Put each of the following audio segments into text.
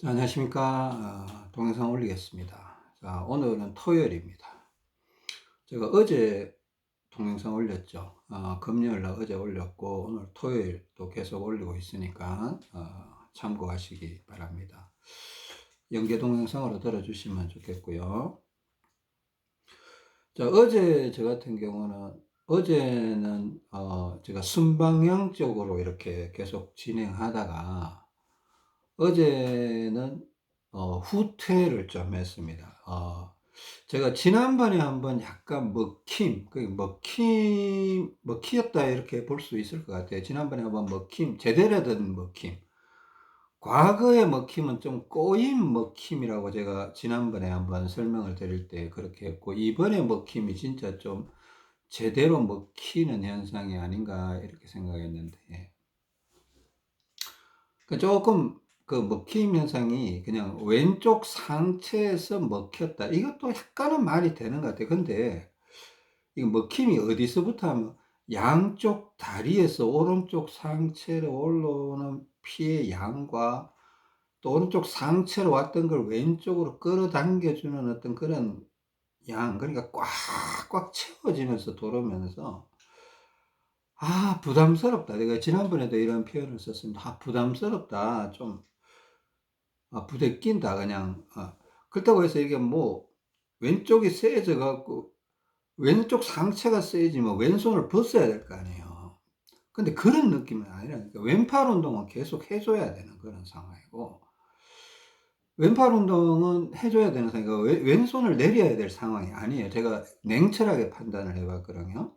자, 안녕하십니까. 어, 동영상 올리겠습니다. 자, 오늘은 토요일입니다. 제가 어제 동영상 올렸죠. 어, 금요일 날 어제 올렸고, 오늘 토요일 또 계속 올리고 있으니까, 어, 참고하시기 바랍니다. 연계 동영상으로 들어주시면 좋겠고요. 자, 어제 저 같은 경우는, 어제는, 어, 제가 순방향 쪽으로 이렇게 계속 진행하다가, 어제는 어, 후퇴를 좀 했습니다. 어, 제가 지난번에 한번 약간 먹힘, 그 먹힘, 먹히였다 이렇게 볼 수 있을 것 같아요. 지난번에 한번 먹힘, 제대로 된 먹힘. 과거의 먹힘은 좀 꼬인 먹힘이라고 제가 지난번에 한번 설명을 드릴 때 그렇게 했고, 이번에 먹힘이 진짜 좀 제대로 먹히는 현상이 아닌가 이렇게 생각했는데, 그 조금 그 먹힘 현상이 그냥 왼쪽 상체에서 먹혔다. 이것도 약간은 말이 되는 것 같아요. 근데 이 먹힘이 어디서부터 하면 양쪽 다리에서 오른쪽 상체로 올라오는 피의 양과 또 오른쪽 상체로 왔던 걸 왼쪽으로 끌어당겨주는 어떤 그런 양, 그러니까 꽉꽉 채워지면서 돌아오면서 아, 부담스럽다. 내가 지난번에도 이런 표현을 썼습니다. 아, 부담스럽다. 좀 아, 부대 낀다 그냥. 아, 그렇다고 해서 이게 뭐 왼쪽이 세져 갖고 왼쪽 상체가 세지면 왼손을 벗어야 될 거 아니에요. 근데 그런 느낌은 아니라니까 왼팔 운동은 계속 해줘야 되는 그런 상황이고 왼팔 운동은 해줘야 되는 상황이고 왼손을 내려야 될 상황이 아니에요. 제가 냉철하게 판단을 해봤거든요.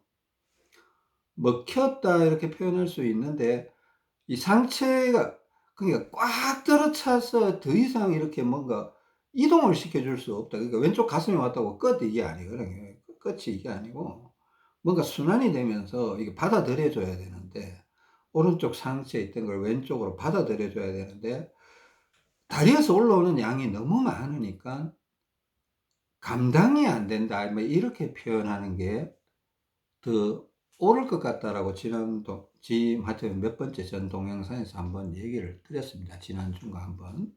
먹혔다 이렇게 표현할 수 있는데 이 상체가 그러니까 꽉 들어차서 더 이상 이렇게 뭔가 이동을 시켜줄 수 없다. 그러니까 왼쪽 가슴에 왔다고 끝 이게 아니거든요. 끝이 이게 아니고 뭔가 순환이 되면서 이게 받아들여줘야 되는데 오른쪽 상체에 있던 걸 왼쪽으로 받아들여줘야 되는데 다리에서 올라오는 양이 너무 많으니까 감당이 안 된다. 뭐 이렇게 표현하는 게 더 오를 것 같다라고 지난도 지 하여튼 몇 번째 전 동영상에서 한번 얘기를 드렸습니다. 지난주가 한번.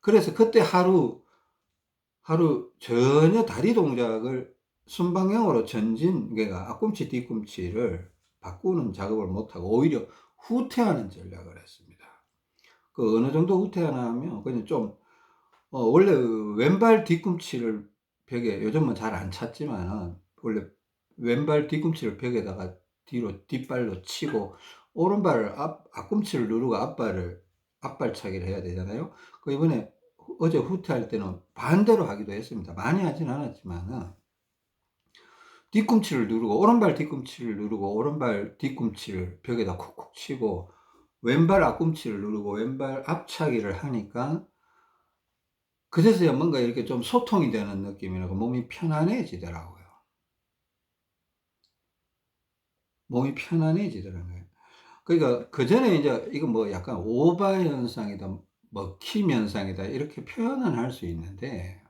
그래서 그때 하루 하루 전혀 다리 동작을 순방향으로 전진 그러니까 앞꿈치 뒤꿈치를 바꾸는 작업을 못하고 오히려 후퇴하는 전략을 했습니다. 그 어느 정도 후퇴하나 하면 그냥 좀 어, 원래 왼발 뒤꿈치를 벽에 요즘은 잘 안 찼지만 원래 왼발 뒤꿈치를 벽에다가 뒤로 뒷발로 치고 오른발을 앞, 앞꿈치를 누르고 앞발을 앞발차기를 해야 되잖아요. 그 이번에 어제 후퇴할 때는 반대로 하기도 했습니다. 많이 하진 않았지만은 뒤꿈치를 누르고 오른발 뒤꿈치를 누르고 오른발 뒤꿈치를 벽에다 콕콕 치고 왼발 앞꿈치를 누르고 왼발 앞차기를 하니까 그제서야 뭔가 이렇게 좀 소통이 되는 느낌이라고 몸이 편안해지더라고요. 몸이 편안해지더라고요. 그러니까 그 전에 이제 이거 뭐 약간 오바 현상이다, 먹힘 현상이다 이렇게 표현은 할 수 있는데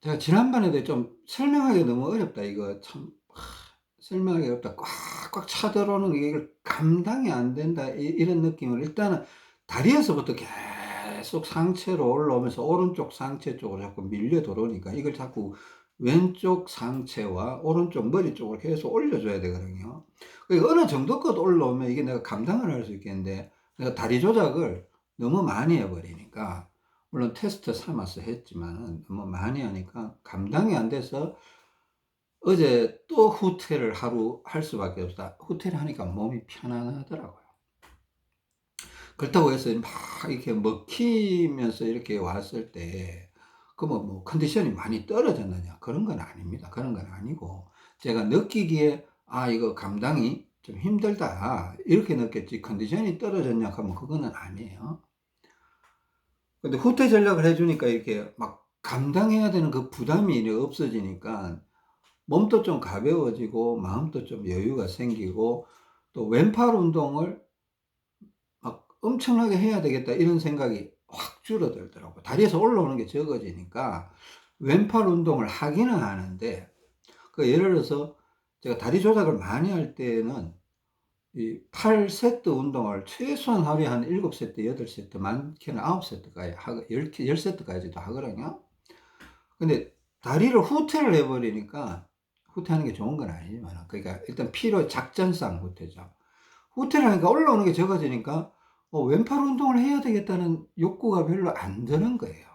제가 지난번에도 좀 설명하기 너무 어렵다. 이거 참 설명하기 어렵다. 꽉꽉 차들어오는 게 이걸 감당이 안 된다. 이, 런 느낌을 일단은 다리에서부터 계속 상체로 올라오면서 오른쪽 상체 쪽으로 자꾸 밀려 들어오니까 이걸 자꾸 왼쪽 상체와 오른쪽 머리 쪽을 계속 올려줘야 되거든요. 어느 정도껏 올라오면 이게 내가 감당을 할 수 있겠는데 내가 다리 조작을 너무 많이 해버리니까 물론 테스트 삼아서 했지만은 너무 많이 하니까 감당이 안 돼서 어제 또 후퇴를 하루 할 수밖에 없다. 후퇴를 하니까 몸이 편안하더라고요. 그렇다고 해서 막 이렇게 먹히면서 이렇게 왔을 때 그러면 뭐 컨디션이 많이 떨어졌느냐 그런 건 아닙니다. 그런 건 아니고 제가 느끼기에 아 이거 감당이 좀 힘들다 이렇게 느꼈지 컨디션이 떨어졌냐 하면 그거는 아니에요. 근데 후퇴 전략을 해주니까 이렇게 막 감당해야 되는 그 부담이 없어지니까 몸도 좀 가벼워지고 마음도 좀 여유가 생기고 또 왼팔 운동을 막 엄청나게 해야 되겠다 이런 생각이 확 줄어들더라고. 다리에서 올라오는 게 적어지니까 왼팔 운동을 하기는 하는데 그 예를 들어서 제가 다리 조작을 많이 할 때는 이 8세트 운동을 최소한 하루에 한 7세트, 8세트, 많게는 9세트까지 하거 10, 10세트까지도 하거든요. 근데 다리를 후퇴를 해 버리니까 후퇴하는 게 좋은 건 아니지만 그러니까 일단 필요 작전상 후퇴죠. 후퇴를 하니까 올라오는 게 적어지니까 어, 왼팔 운동을 해야 되겠다는 욕구가 별로 안 드는 거예요.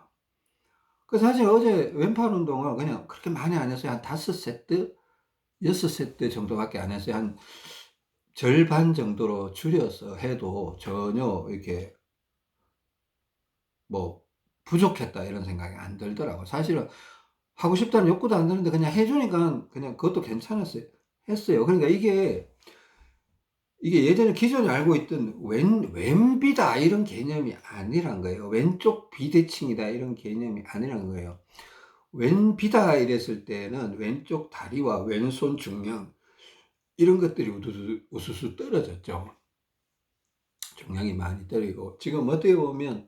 그 사실 어제 왼팔 운동을 그냥 그렇게 많이 안 했어요. 한 5세트, 6세트 정도밖에 안 했어요. 한 절반 정도로 줄여서 해도 전혀 이렇게 뭐 부족했다 이런 생각이 안 들더라고요. 사실은 하고 싶다는 욕구도 안 드는데 그냥 해주니까 그냥 그것도 괜찮았어요. 했어요. 그러니까 이게 이게 예전에 기존에 알고 있던 왼, 왼비다 이런 개념이 아니란 거예요. 왼쪽 비대칭이다 이런 개념이 아니란 거예요. 왼비다 이랬을 때는 왼쪽 다리와 왼손 중량 이런 것들이 우수수, 우수수 떨어졌죠. 중량이 많이 떨어지고 지금 어떻게 보면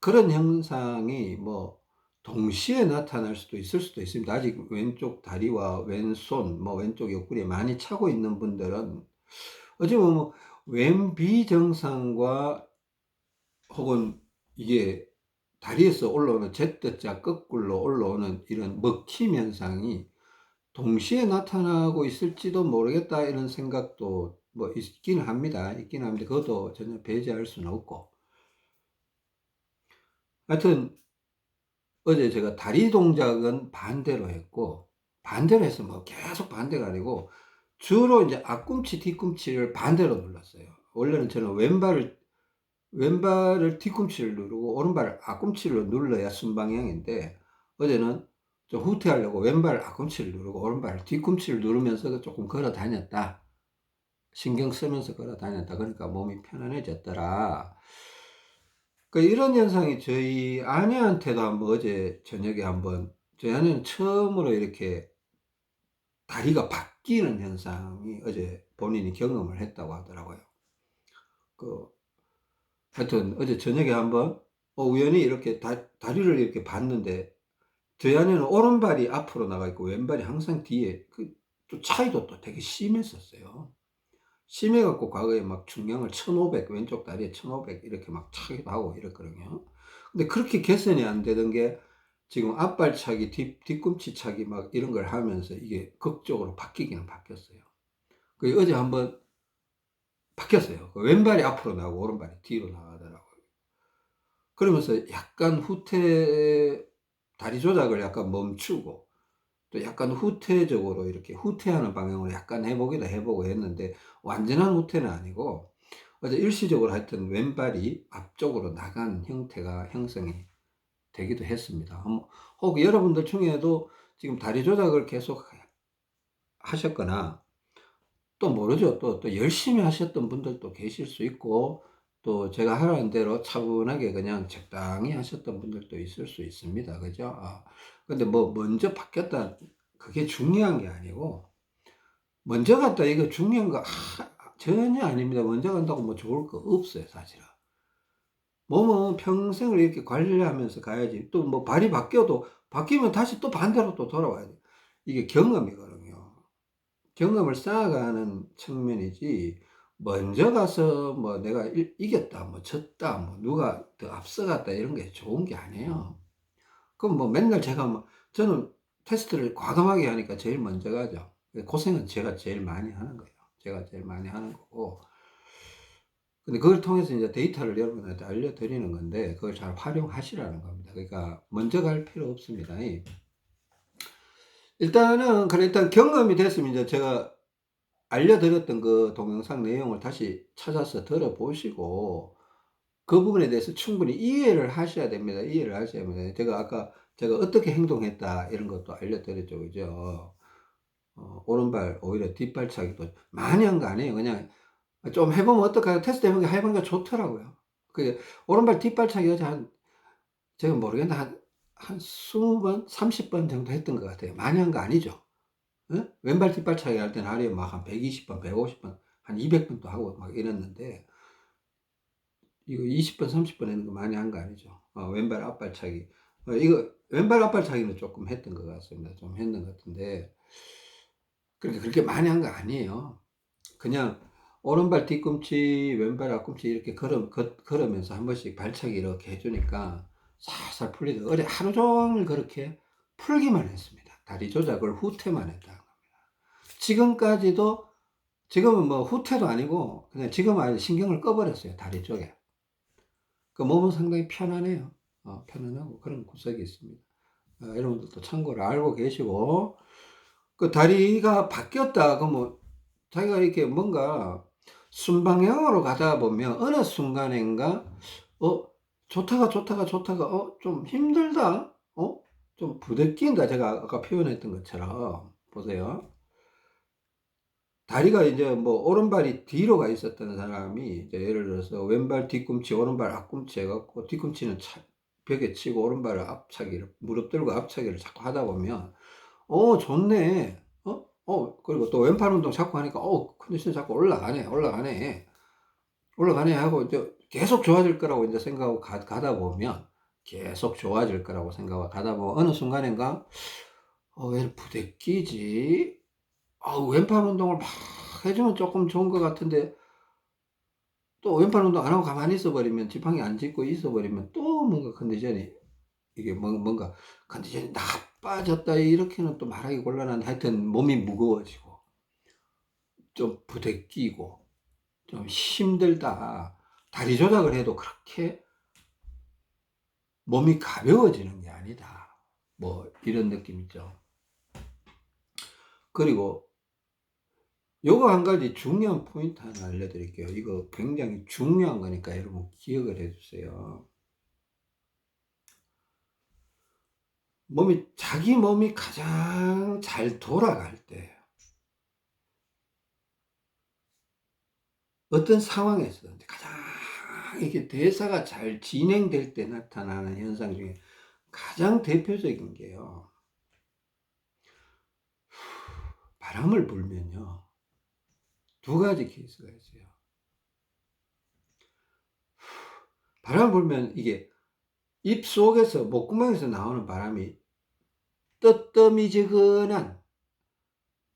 그런 현상이 뭐 동시에 나타날 수도 있을 수도 있습니다. 아직 왼쪽 다리와 왼손, 뭐 왼쪽 옆구리에 많이 차고 있는 분들은 어찌 보면 뭐 왼비정상과 혹은 이게 다리에서 올라오는 Z자 거꾸로 올라오는 이런 먹힘 현상이 동시에 나타나고 있을지도 모르겠다 이런 생각도 뭐 있기는 합니다. 있기는 합니다. 그것도 전혀 배제할 수는 없고. 하여튼 어제 제가 다리 동작은 반대로 했고 반대로 해서 뭐 계속 반대가 아니고 주로 이제 앞꿈치 뒤꿈치를 반대로 눌렀어요. 원래는 저는 왼발을 왼발을 뒤꿈치를 누르고 오른발을 앞꿈치로 눌러야 순방향인데 어제는 좀 후퇴하려고 왼발 앞꿈치를 누르고 오른발 뒤꿈치를 누르면서 조금 걸어 다녔다. 신경 쓰면서 걸어 다녔다. 그러니까 몸이 편안해졌더라. 그 이런 현상이 저희 아내한테도 한번 어제 저녁에 한번 저희 아내는 처음으로 이렇게 다리가 바뀌는 현상이 어제 본인이 경험을 했다고 하더라고요. 그 하여튼 어제 저녁에 한번 어, 우연히 이렇게 다, 다리를 이렇게 봤는데 저희 아내는 오른발이 앞으로 나가 있고 왼발이 항상 뒤에 그 또 차이도 또 되게 심했었어요. 심해갖고 과거에 막 중량을 1500 왼쪽 다리에 1500 이렇게 막 차기도 하고 이랬거든요. 근데 그렇게 개선이 안 되던 게 지금 앞발차기, 뒤, 뒤꿈치 차기 막 이런 걸 하면서 이게 극적으로 바뀌기는 바뀌었어요. 그 어제 한번 바뀌었어요. 그 왼발이 앞으로 나가고 오른발이 뒤로 나가더라고요. 그러면서 약간 후퇴, 다리 조작을 약간 멈추고 또 약간 후퇴적으로 이렇게 후퇴하는 방향으로 약간 해보기도 해보고 했는데 완전한 후퇴는 아니고 어제 일시적으로 하여튼 왼발이 앞쪽으로 나간 형태가 형성이 되기도 했습니다. 혹 여러분들 중에도 지금 다리 조작을 계속 하셨거나 또 모르죠. 또, 또 열심히 하셨던 분들도 계실 수 있고 또 제가 하라는 대로 차분하게 그냥 적당히 하셨던 분들도 있을 수 있습니다. 그죠? 아, 근데 뭐 먼저 바뀌었다 그게 중요한 게 아니고 먼저 갔다 이거 중요한 거 아, 전혀 아닙니다. 먼저 간다고 뭐 좋을 거 없어요, 사실은. 몸은 평생을 이렇게 관리하면서 가야지. 또 뭐 발이 바뀌어도 바뀌면 다시 또 반대로 또 돌아와야 돼. 이게 경험이거든요. 경험을 쌓아가는 측면이지. 먼저 가서 뭐 내가 이겼다, 뭐 졌다, 뭐 누가 더 앞서갔다 이런 게 좋은 게 아니에요. 그럼 뭐 맨날 제가 뭐 저는 테스트를 과감하게 하니까 제일 먼저 가죠. 고생은 제가 제일 많이 하는 거예요. 제가 제일 많이 하는 거고. 근데 그걸 통해서 이제 데이터를 여러분한테 알려드리는 건데, 그걸 잘 활용하시라는 겁니다. 그러니까, 먼저 갈 필요 없습니다. 일단은, 그래, 일단 경험이 됐으면 이제 제가 알려드렸던 그 동영상 내용을 다시 찾아서 들어보시고, 그 부분에 대해서 충분히 이해를 하셔야 됩니다. 이해를 하셔야 됩니다. 제가 아까 제가 어떻게 행동했다, 이런 것도 알려드렸죠. 그죠? 어, 오른발, 오히려 뒷발차기도 많이 한 거 아니에요. 그냥 좀 해보면 어떨까요? 테스트 해보니까 해보니까 좋더라고요. 그 오른발 뒷발차기 어제 한 제가 모르겠는데 한, 한 20번, 30번 정도 했던 것 같아요. 많이 한 거 아니죠. 어? 왼발 뒷발차기 할 때는 하루에 막 한 120번, 150번, 한 200번도 하고 막 이랬는데 이거 20번, 30번 했는 거 많이 한 거 아니죠. 어, 왼발 앞발차기. 어, 이거 왼발 앞발차기는 조금 했던 것 같습니다. 좀 했는 것 같은데 그렇게 그렇게 많이 한 거 아니에요. 그냥 오른발 뒤꿈치, 왼발 앞꿈치 이렇게 걸어, 걸, 걸으면서 한 번씩 발차기 이렇게 해주니까 살살 풀리더 어제 하루 종일 그렇게 풀기만 했습니다. 다리 조작을 후퇴만 했다는 겁니다. 지금까지도 지금은 뭐 후퇴도 아니고 그냥 지금 아예 신경을 꺼버렸어요. 다리 쪽에. 그 몸은 상당히 편안해요. 어, 편안하고 그런 구석이 있습니다. 어, 여러분들도 참고를 알고 계시고 그 다리가 바뀌었다 그러면 자기가 이렇게 뭔가 순방향으로 가다 보면 어느 순간인가 어 좋다가 좋다가 좋다가 어 좀 힘들다 어 좀 부대낀다 제가 아까 표현했던 것처럼 보세요. 다리가 이제 뭐 오른발이 뒤로 가 있었던 사람이 예를 들어서 왼발 뒤꿈치 오른발 앞꿈치 해갖고 뒤꿈치는 차, 벽에 치고 오른발을 앞차기를 무릎 들고 앞차기를 자꾸 하다 보면 어 좋네 어? 어 그리고 또 왼팔 운동 자꾸 하니까 어 컨디션 자꾸 올라가네 올라가네 올라가네 하고 이제 계속 좋아질 거라고 이제 생각하고 가, 가다 보면 계속 좋아질 거라고 생각하고 가다 보면 어느 순간인가 어, 왜 부대끼지? 아, 왼팔 운동을 막 해주면 조금 좋은 것 같은데 또 왼팔 운동 안 하고 가만히 있어버리면 지팡이 안 짚고 있어버리면 또 뭔가 컨디션이 이게 뭐, 뭔가 컨디션이 나빠 졌다 이렇게는 또 말하기 곤란한 하여튼 몸이 무거워지고 좀 부대끼고 좀 힘들다 다리 조작을 해도 그렇게 몸이 가벼워지는 게 아니다 뭐 이런 느낌이죠 그리고 요거 한 가지 중요한 포인트 하나 알려드릴게요. 이거 굉장히 중요한 거니까 여러분 기억을 해주세요. 몸이, 자기 몸이 가장 잘 돌아갈 때, 어떤 상황에서든지 가장 이게 대사가 잘 진행될 때 나타나는 현상 중에 가장 대표적인 게요. 바람을 불면요. 두 가지 케이스가 있어요. 바람 불면 이게 입 속에서 목구멍에서 나오는 바람이 뜨뜨미지근한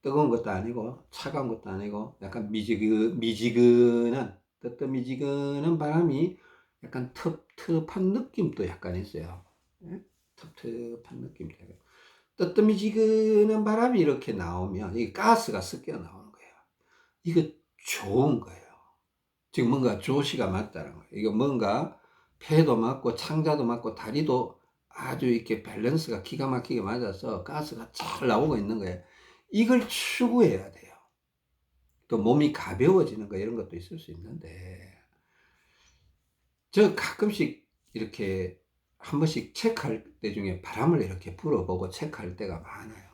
뜨거운 것도 아니고 차가운 것도 아니고 약간 미지근, 미지근한 뜨뜨미지근한 바람이 약간 텁텁한 느낌도 약간 있어요. 예? 텁텁한 느낌도 약간. 뜨뜨미지근한 바람이 이렇게 나오면 이 가스가 섞여 나오는 거예요. 이거 좋은 거예요. 지금 뭔가 조시가 맞다는 거예요. 이거 뭔가 폐도 맞고 창자도 맞고 다리도 아주 이렇게 밸런스가 기가 막히게 맞아서 가스가 잘 나오고 있는 거예요. 이걸 추구해야 돼요. 또 몸이 가벼워지는 거 이런 것도 있을 수 있는데 저 가끔씩 이렇게 한 번씩 체크할 때 중에 바람을 이렇게 불어보고 체크할 때가 많아요.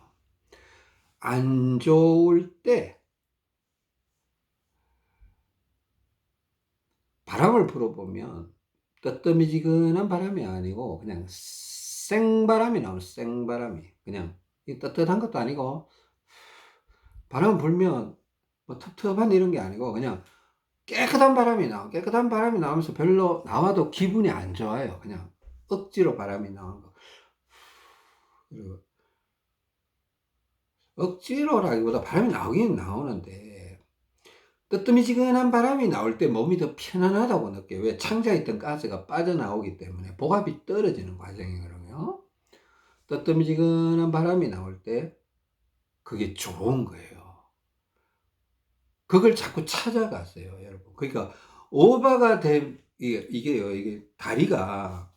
안 좋을 때 바람을 불어보면 뜨뜻미지근한 바람이 아니고 그냥 생바람이 나오는 생바람이 그냥 뜨뜻한 것도 아니고 바람 불면 뭐 텁텁한 이런 게 아니고 그냥 깨끗한 바람이 나와 깨끗한 바람이 나오면서 별로 나와도 기분이 안 좋아요 그냥 억지로 바람이 나오는 거 그리고 억지로라기보다 바람이 나오긴 나오는데 뜨뜨미지근한 바람이 나올 때 몸이 더 편안하다고 느껴요. 왜? 창자에 있던 가스가 빠져나오기 때문에 복압이 떨어지는 과정이거든요. 뜨뜨미지근한 바람이 나올 때 그게 좋은 거예요. 그걸 자꾸 찾아갔어요, 여러분. 그러니까 오바가 된 이게 이게요. 이게 다리가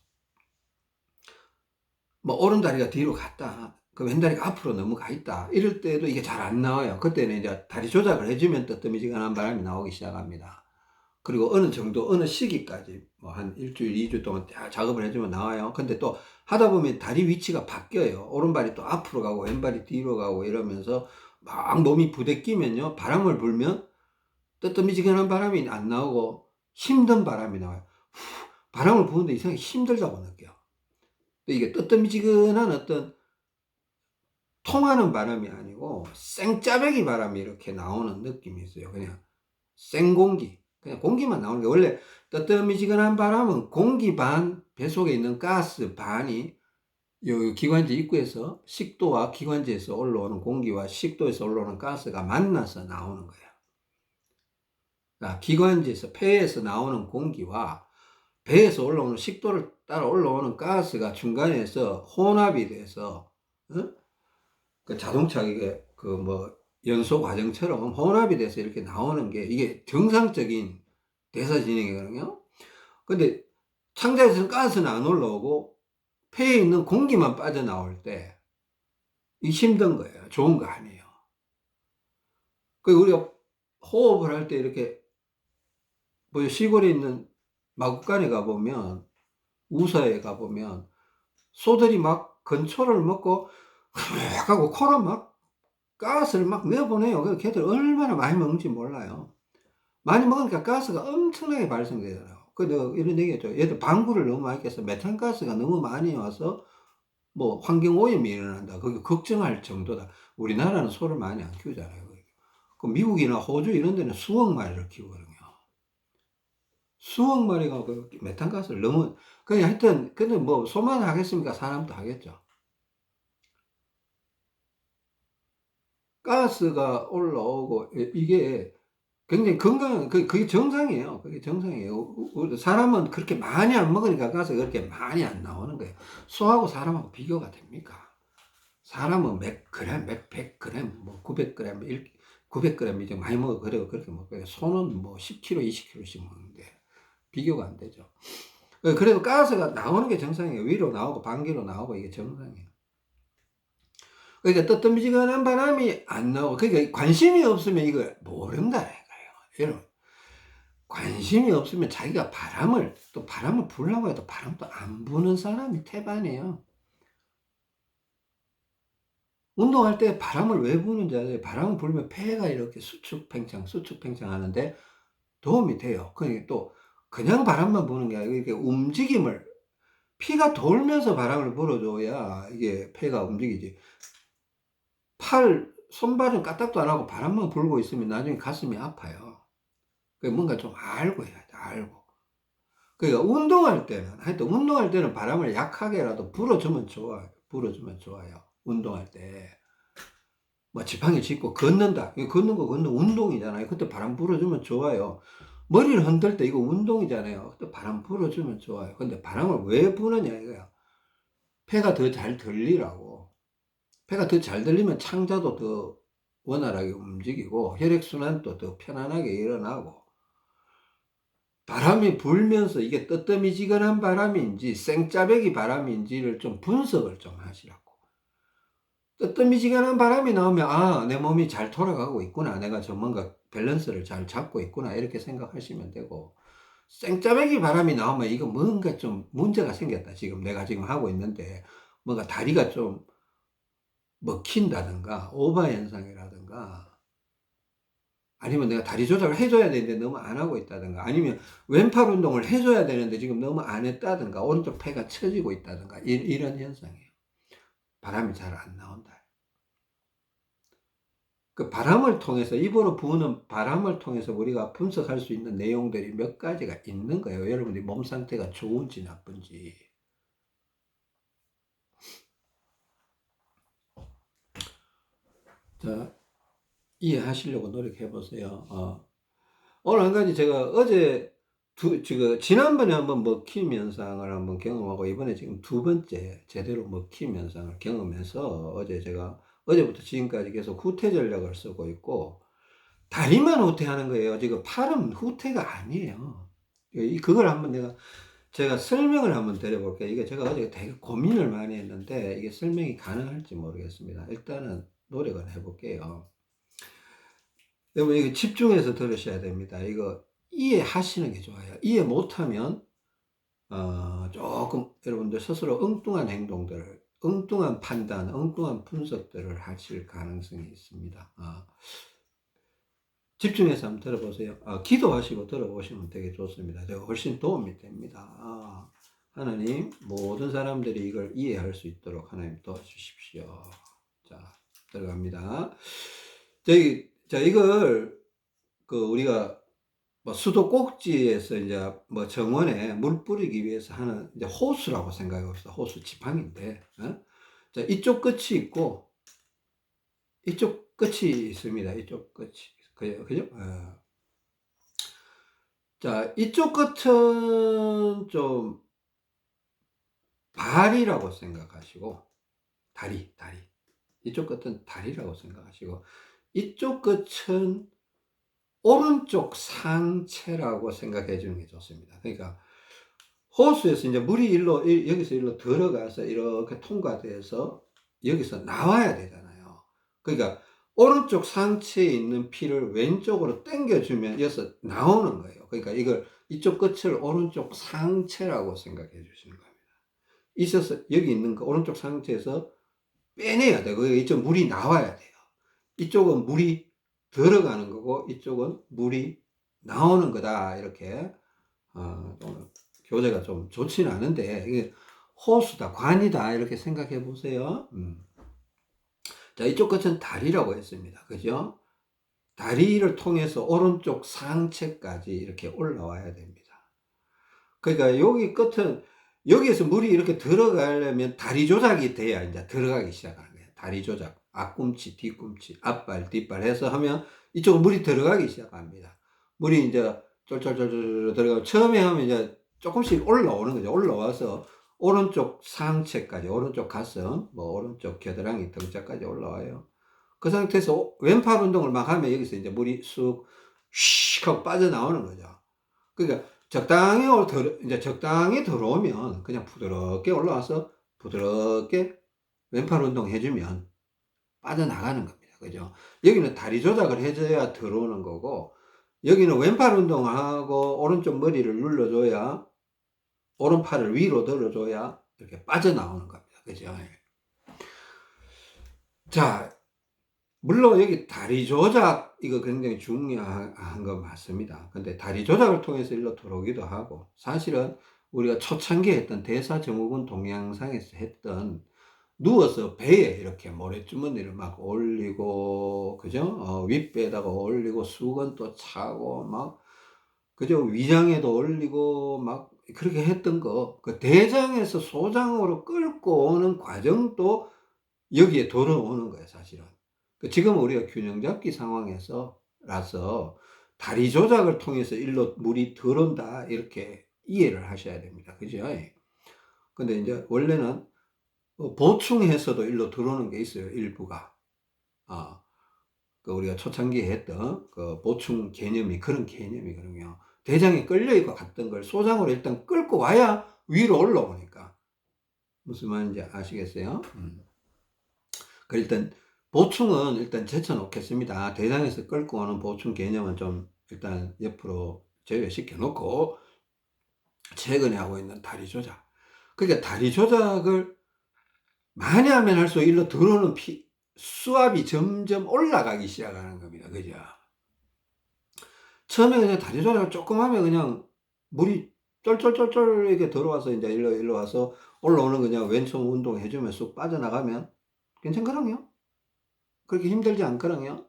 뭐 오른 다리가 뒤로 갔다. 그 왼다리가 앞으로 넘어가 있다. 이럴 때도 이게 잘 안 나와요. 그때는 이제 다리 조작을 해주면 뜨뜨미지근한 바람이 나오기 시작합니다. 그리고 어느 정도, 어느 시기까지, 뭐 한 일주일, 이주 동안 작업을 해주면 나와요. 근데 또 하다 보면 다리 위치가 바뀌어요. 오른발이 또 앞으로 가고, 왼발이 뒤로 가고 이러면서 막 몸이 부대끼면요. 바람을 불면 뜨뜨미지근한 바람이 안 나오고 힘든 바람이 나와요. 후, 바람을 부는데 이상하게 힘들다고 느껴요. 이게 뜨뜨미지근한 어떤 통하는 바람이 아니고 생짜배기 바람이 이렇게 나오는 느낌이 있어요. 그냥 생공기. 그냥 공기만 나오는 게 원래 뜨뜻미지근한 바람은 공기 반, 배 속에 있는 가스 반이 요 기관지 입구에서 식도와 기관지에서 올라오는 공기와 식도에서 올라오는 가스가 만나서 나오는 거예요. 자, 기관지에서 폐에서 나오는 공기와 배에서 올라오는 식도를 따라 올라오는 가스가 중간에서 혼합이 돼서 어? 그 자동차 이게 그뭐 연소 과정처럼 혼합이 돼서 이렇게 나오는 게 이게 정상적인 대사 진행이거든요. 근데 창자에서는 가스는 안 올라오고 폐에 있는 공기만 빠져나올 때 이 힘든 거예요. 좋은 거 아니에요. 그 우리가 호흡을 할 때 이렇게 뭐 시골에 있는 마구간에 가보면 우사에 가보면 소들이 막 건초를 먹고 하고 코로 막 가스를 막 내보내요. 그 걔들 얼마나 많이 먹는지 몰라요. 많이 먹으니까 가스가 엄청나게 발생되잖아요. 그 내가 이런 얘기했죠. 얘들 방구를 너무 많이 껴서 메탄가스가 너무 많이 와서 뭐 환경 오염이 일어난다. 그게 걱정할 정도다. 우리나라는 소를 많이 안 키우잖아요. 그 미국이나 호주 이런 데는 수억 마리를 키우거든요. 수억 마리가 그 메탄가스를 너무 그냥 하여튼 근데 뭐 소만 하겠습니까? 사람도 하겠죠. 가스가 올라오고 이게 굉장히 건강한 그 그게 정상이에요. 그게 정상이에요. 사람은 그렇게 많이 안 먹으니까 가스가 그렇게 많이 안 나오는 거예요. 소하고 사람하고 비교가 됩니까? 사람은 몇 그램, 몇 백 그램, 뭐 900g, 1 900g 이제 많이 먹어 그래요. 그렇게 먹고요. 소는 뭐 10kg, 20kg씩 먹는데 비교가 안 되죠. 어, 그래도 가스가 나오는 게 정상이에요. 위로 나오고 반기로 나오고 이게 정상이에요. 그러니까 뜨뜻미지근한 바람이 안 나오고 그러니까 관심이 없으면 이걸 모른다는 거예요. 여러분 관심이 없으면 자기가 바람을 또 바람을 불라고 해도 바람도 안 부는 사람이 태반이에요. 운동할 때 바람을 왜 부는지 아세요? 바람을 불면 폐가 이렇게 수축 팽창, 수축 팽창 하는데 도움이 돼요. 그러니까 또 그냥 바람만 부는 게 아니고 이렇게 움직임을 피가 돌면서 바람을 불어줘야 이게 폐가 움직이지. 팔, 손발은 까딱도 안 하고 바람만 불고 있으면 나중에 가슴이 아파요. 그 뭔가 좀 알고 해야 돼, 알고. 그러니까 운동할 때는, 하여튼 운동할 때는 바람을 약하게라도 불어주면 좋아요. 불어주면 좋아요. 운동할 때. 뭐 지팡이 짚고 걷는다. 걷는 거 걷는 운동이잖아요. 그때 바람 불어주면 좋아요. 머리를 흔들 때 이거 운동이잖아요. 그때 바람 불어주면 좋아요. 근데 바람을 왜 부느냐 이거야. 폐가 더 잘 들리라고. 폐가 더 잘 들리면 창자도 더 원활하게 움직이고 혈액순환도 더 편안하게 일어나고 바람이 불면서 이게 뜨뜨미지근한 바람인지 생짜배기 바람인지를 좀 분석을 좀 하시라고. 뜨뜨미지근한 바람이 나오면 아, 내 몸이 잘 돌아가고 있구나. 내가 저 뭔가 밸런스를 잘 잡고 있구나. 이렇게 생각하시면 되고 생짜배기 바람이 나오면 이거 뭔가 좀 문제가 생겼다. 지금 내가 지금 하고 있는데 뭔가 다리가 좀 먹힌다든가 오바 현상이라든가 아니면 내가 다리 조작을 해줘야 되는데 너무 안 하고 있다든가 아니면 왼팔 운동을 해줘야 되는데 지금 너무 안 했다든가 오른쪽 폐가 처지고 있다든가 이, 이런 현상이에요. 바람이 잘 안 나온다. 그 바람을 통해서 입으로 부는 바람을 통해서 우리가 분석할 수 있는 내용들이 몇 가지가 있는 거예요. 여러분들이 몸 상태가 좋은지 나쁜지. 자, 이해하시려고 노력해 보세요. 어. 오늘 한 가지 제가 어제 두, 지금 지난번에 한번 먹힘 현상을 한번 경험하고 이번에 지금 두 번째 제대로 먹힘 현상을 경험해서 어제 제가 어제부터 지금까지 계속 후퇴 전략을 쓰고 있고 다리만 후퇴하는 거예요. 지금 팔은 후퇴가 아니에요. 이 그걸 한번 내가 제가 설명을 한번 드려볼게요. 이게 제가 어제 되게 고민을 많이 했는데 이게 설명이 가능할지 모르겠습니다. 일단은 노력을 해볼게요. 여러분 이거 집중해서 들으셔야 됩니다. 이거 이해하시는 게 좋아요. 이해 못하면 어, 조금 여러분들 스스로 엉뚱한 행동들을, 엉뚱한 판단, 엉뚱한 분석들을 하실 가능성이 있습니다. 어, 집중해서 한번 들어보세요. 어, 기도하시고 들어보시면 되게 좋습니다. 제가 훨씬 도움이 됩니다. 아, 하나님 모든 사람들이 이걸 이해할 수 있도록 하나님 도와주십시오. 자 들어갑니다. 저기 자 이걸 그 우리가 뭐 수도 꼭지에서 이제 뭐 정원에 물 뿌리기 위해서 하는 이제 호수라고 생각해 봅시다. 호수 지팡인데, 어? 자 이쪽 끝이 있고 이쪽 끝이 있습니다. 이쪽 끝이 그죠, 그죠? 어. 자, 이쪽 끝은 좀 발이라고 생각하시고, 다리, 다리. 이쪽 끝은 다리라고 생각하시고, 이쪽 끝은 오른쪽 상체라고 생각해 주는 게 좋습니다. 그러니까, 호수에서 이제 물이 일로, 이- 여기서 일로 들어가서 이렇게 통과돼서 여기서 나와야 되잖아요. 그러니까, 오른쪽 상체에 있는 피를 왼쪽으로 당겨주면 여기서 나오는 거예요. 그러니까 이걸 이쪽 끝을 오른쪽 상체라고 생각해 주시는 겁니다. 있어서 여기 있는 거 오른쪽 상체에서 빼내야. 그 이쪽 물이 나와야 돼요. 이쪽은 물이 들어가는 거고 이쪽은 물이 나오는 거다. 이렇게 어, 교재가 좀 좋지는 않은데 이게 호수다, 관이다 이렇게 생각해 보세요. 음. 자, 이쪽 끝은 다리라고 했습니다. 그죠? 다리를 통해서 오른쪽 상체까지 이렇게 올라와야 됩니다. 그러니까 여기 끝은 여기에서 물이 이렇게 들어가려면 다리 조작이 돼야 이제 들어가기 시작하는 거예요. 다리 조작. 앞꿈치, 뒤꿈치, 앞발, 뒷발 해서 하면 이쪽으로 물이 들어가기 시작합니다. 물이 이제 쫄쫄쫄쫄 들어가고 처음에 하면 이제 조금씩 올라오는 거죠. 올라와서 오른쪽 상체까지, 오른쪽 가슴, 뭐 오른쪽 겨드랑이 등짝까지 올라와요. 그 상태에서 왼팔 운동을 막 하면 여기서 이제 물이 쑥, 슉 하고 빠져나오는 거죠. 그러니까 적당히 이제 적당히 들어오면 그냥 부드럽게 올라와서 부드럽게 왼팔 운동 해주면 빠져나가는 겁니다. 그죠? 여기는 다리 조작을 해줘야 들어오는 거고, 여기는 왼팔 운동하고 오른쪽 머리를 눌러줘야 오른팔을 위로 들어줘야 이렇게 빠져나오는 겁니다. 그죠? 자, 물론 여기 다리 조작 이거 굉장히 중요한 거 맞습니다. 근데 다리 조작을 통해서 일로 들어오기도 하고 사실은 우리가 초창기에 했던 대사증후군 동영상에서 했던 누워서 배에 이렇게 모래주머니를 막 올리고 그죠? 어, 윗배에다가 올리고 수건 또 차고 막 그죠? 위장에도 올리고 막 그렇게 했던 거 그 대장에서 소장으로 끌고 오는 과정도 여기에 들어오는 거예요, 사실은. 그 지금 우리가 균형 잡기 상황에서 라서 다리 조작을 통해서 일로 물이 들어온다 이렇게 이해를 하셔야 됩니다. 그죠? 근데 이제 원래는 어, 보충해서도 일로 들어오는 게 있어요. 일부가. 아, 그 우리가 초창기에 했던 그 보충 개념이 그런 개념이거든요. 대장에 끌려있고 갔던 걸 소장으로 일단 끌고 와야 위로 올라오니까. 무슨 말인지 아시겠어요? 음. 그 일단 보충은 일단 제쳐놓겠습니다. 대장에서 끌고 오는 보충 개념은 좀 일단 옆으로 제외시켜 놓고 최근에 하고 있는 다리 조작. 그러니까 다리 조작을 많이 하면 할수록 일로 들어오는 피, 수압이 점점 올라가기 시작하는 겁니다. 그죠? 처음에 그냥 다리 조작을 조금 하면 그냥 물이 쫄쫄쫄쫄 이렇게 들어와서 이제 일로, 일로 와서 올라오는 그냥 왼손 운동 해주면 쑥 빠져나가면 괜찮거든요? 그렇게 힘들지 않거든요?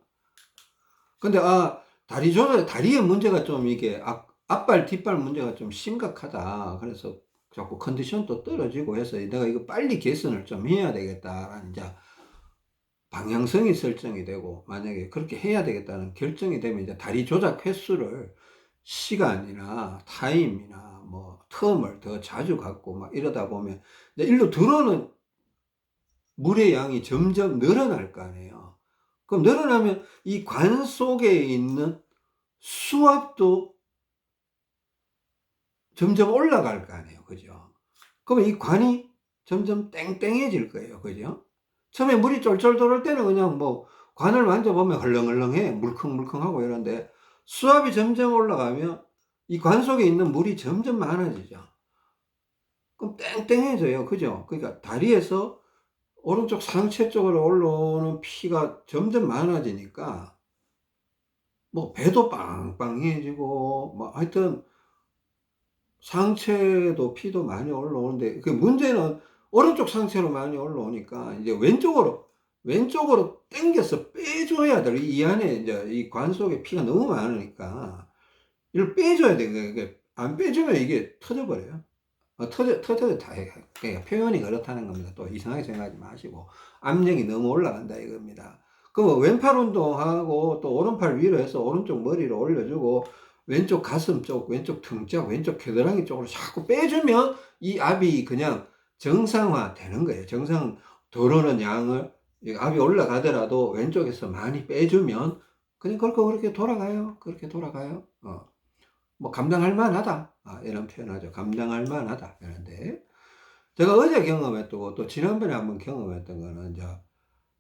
근데, 아, 다리 조작, 다리의 문제가 좀 이게 앞, 앞발, 뒷발 문제가 좀 심각하다. 그래서 자꾸 컨디션도 떨어지고 해서 내가 이거 빨리 개선을 좀 해야 되겠다라는 이제 방향성이 설정이 되고 만약에 그렇게 해야 되겠다는 결정이 되면 이제 다리 조작 횟수를 시간이나 타임이나 뭐 텀을 더 자주 갖고 막 이러다 보면 일로 들어오는 물의 양이 점점 늘어날 거 아니에요. 그럼 늘어나면 이 관 속에 있는 수압도 점점 올라갈 거 아니에요. 그죠? 그러면 이 관이 점점 땡땡해질 거예요. 그죠? 처음에 물이 쫄쫄 들어올 때는 그냥 뭐 관을 만져보면 헐렁헐렁해. 물컹물컹하고 이런데 수압이 점점 올라가면 이 관 속에 있는 물이 점점 많아지죠. 그럼 땡땡해져요. 그죠? 그러니까 다리에서 오른쪽 상체 쪽으로 올라오는 피가 점점 많아지니까 뭐 배도 빵빵해지고 뭐 하여튼 상체도 피도 많이 올라오는데 그 문제는 오른쪽 상체로 많이 올라오니까 이제 왼쪽으로 왼쪽으로 당겨서 빼줘야 돼. 이 안에 이제 이 관 속에 피가 너무 많으니까 이걸 빼줘야 돼. 그게 안 빼주면 이게 터져버려요. 어, 터져 터져 다 해. 그러니까 표현이 그렇다는 겁니다. 또 이상하게 생각하지 마시고 압력이 너무 올라간다 이겁니다. 그럼 왼팔 운동하고 또 오른팔 위로 해서 오른쪽 머리를 올려주고 왼쪽 가슴 쪽, 왼쪽 등짝, 왼쪽 겨드랑이 쪽으로 자꾸 빼주면 이 압이 그냥 정상화 되는 거예요. 정상 들어오는 양을 이 압이 올라가더라도 왼쪽에서 많이 빼주면 그냥 그렇게 그렇게 돌아가요. 그렇게 돌아가요. 어. 뭐 감당할 만하다. 아, 이런 표현하죠. 감당할 만하다. 이런데 제가 어제 경험했고 또 지난번에 한번 경험했던 거는 이제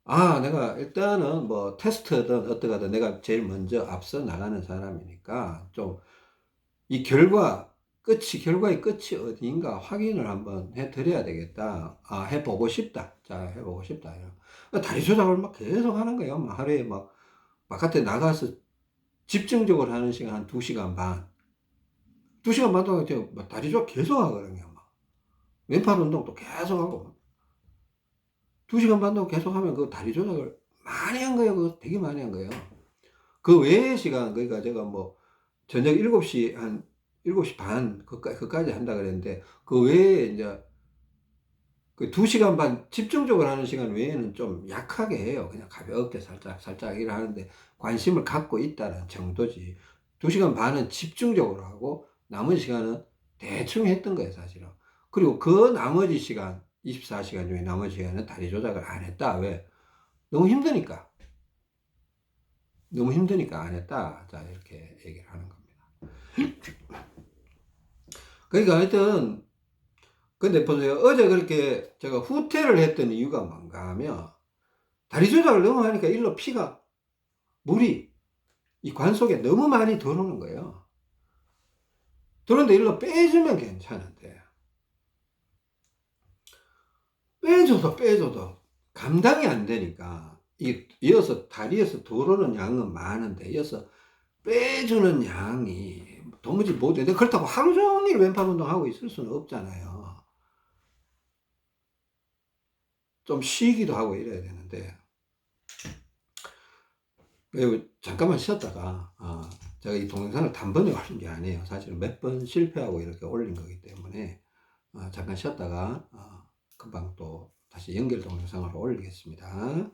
아, 내가 일단은 뭐 테스트든 어떠하든 내가 제일 먼저 앞서 나가는 사람이니까 좀 이 결과 끝이 결과의 끝이 어디인가 확인을 한번 해 드려야 되겠다. 아, 해 보고 싶다. 자, 해 보고 싶다. 이런. 다리 조작을 막 계속 하는 거예요. 막 하루에 막 바깥에 나가서 집중적으로 하는 시간 한 2시간 반. 2시간 반 동안 제가 막 다리 조작 계속 하거든요. 막. 왼팔 운동도 계속 하고. 2시간 반 동안 계속 하면 그 다리 조작을 많이 한 거예요. 그거 되게 많이 한 거예요. 그 외의 시간, 그러니까 제가 뭐 저녁 7시 한 7시 반 그까지, 그까지 한다 그랬는데 그 외에 이제 그 2시간 반 집중적으로 하는 시간 외에는 좀 약하게 해요. 그냥 가볍게 살짝 살짝 일을 하는데 관심을 갖고 있다는 정도지. 2시간 반은 집중적으로 하고 남은 시간은 대충 했던 거예요, 사실은. 그리고 그 나머지 시간 24시간 중에 나머지 시간은 다리 조작을 안 했다. 왜? 너무 힘드니까. 너무 힘드니까 안 했다. 자, 이렇게 얘기를 하는 겁니다. 그러니까 하여튼, 근데 보세요. 어제 그렇게 제가 후퇴를 했던 이유가 뭔가 하면, 다리 조작을 너무 하니까 일로 피가, 물이 이 관 속에 너무 많이 들어오는 거예요. 들어오는데 일로 빼주면 괜찮은데, 빼줘도 빼줘도 감당이 안 되니까 이 이어서 다리에서 들어오는 양은 많은데 이어서 빼주는 양이 도무지 못해. 근데 그렇다고 하루 종일 왼팔 운동하고 있을 수는 없잖아요. 좀 쉬기도 하고 이래야 되는데 잠깐만 쉬었다가 어, 제가 이 동영상을 단번에 올린 게 아니에요. 사실은 몇 번 실패하고 이렇게 올린 거기 때문에 어, 잠깐 쉬었다가 어, 금방 또 다시 연결 동영상으로 올리겠습니다.